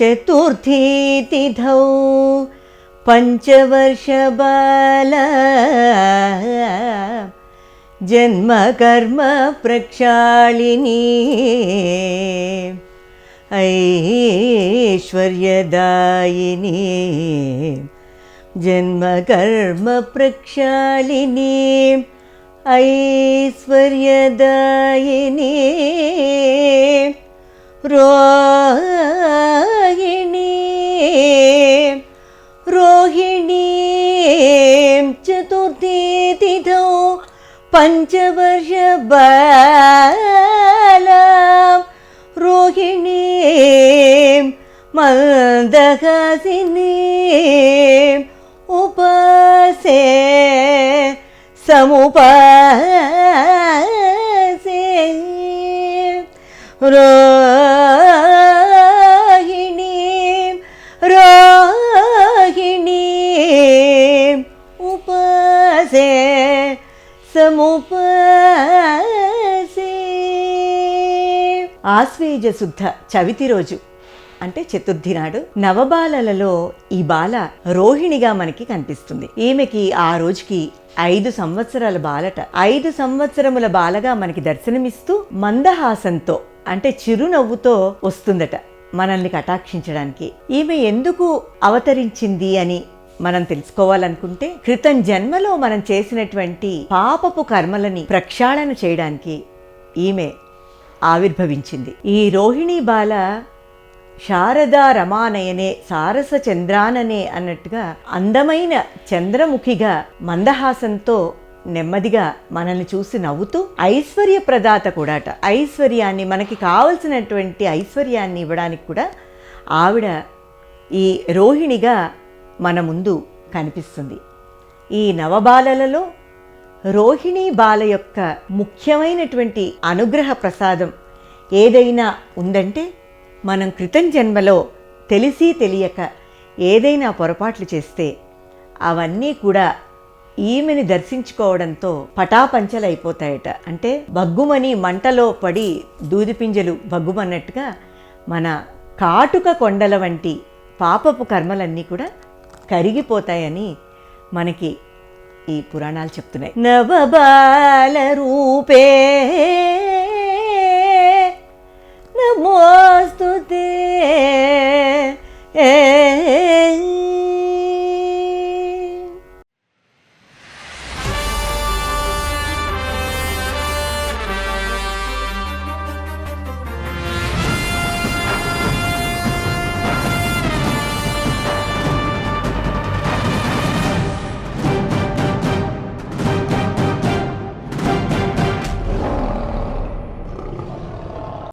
चतुर्थी तिथौ पञ्चवर्षबाल। जन्मकर्मप्रक्षालिनी। ऐश्वर्यदायिनी। जन्मकर्म प्रक्षालिनी ऐश्वर्यदायिनी। रो చతుర్థీ తిథౌ పంచవర్ష బాలాం రోహిణీ మందహాసిని ఉపాసే से సముపాసే ఆశ్వేజ శుద్ధ చవితి రోజు. అంటే చతుర్థి నాడు నవబాలలలో ఈ బాల రోహిణిగా మనకి కనిపిస్తుంది. ఈమెకి ఆ రోజుకి ఐదు సంవత్సరాల బాలట. ఐదు సంవత్సరముల బాలగా మనకి దర్శనమిస్తూ మందహాసంతో అంటే చిరునవ్వుతో వస్తుందట మనల్ని కటాక్షించడానికి. ఈమె ఎందుకు అవతరించింది అని మనం తెలుసుకోవాలనుకుంటే క్రితం జన్మలో మనం చేసినటువంటి పాపపు కర్మలని ప్రక్షాళన చేయడానికి ఈమె ఆవిర్భవించింది. ఈ రోహిణీ బాల శారదా రమానయనే సారస చంద్రాననే అన్నట్టుగా అందమైన చంద్రముఖిగా మందహాసంతో నెమ్మదిగా మనల్ని చూసి నవ్వుతూ ఐశ్వర్య ప్రదాత కూడాట. ఐశ్వర్యాన్ని మనకి కావలసినటువంటి ఐశ్వర్యాన్ని ఇవ్వడానికి కూడా ఆవిడ ఈ రోహిణిగా మన ముందు కనిపిస్తుంది. ఈ నవబాలలలో రోహిణీ బాల యొక్క ముఖ్యమైనటువంటి అనుగ్రహ ప్రసాదం ఏదైనా ఉందంటే మనం క్రితం జన్మలో తెలిసి తెలియక ఏదైనా పొరపాట్లు చేస్తే అవన్నీ కూడా ఈమెని దర్శించుకోవడంతో పటాపంచలైపోతాయట. అంటే బగ్గుమని మంటలో పడి దూదిపింజలు బగ్గుమన్నట్టుగా మన కాటుక కొండల వంటి పాపపు కర్మలన్నీ కూడా కరిగిపోతాయని మనకి ఈ పురాణాలు చెప్తున్నాయి. నవబాల రూపే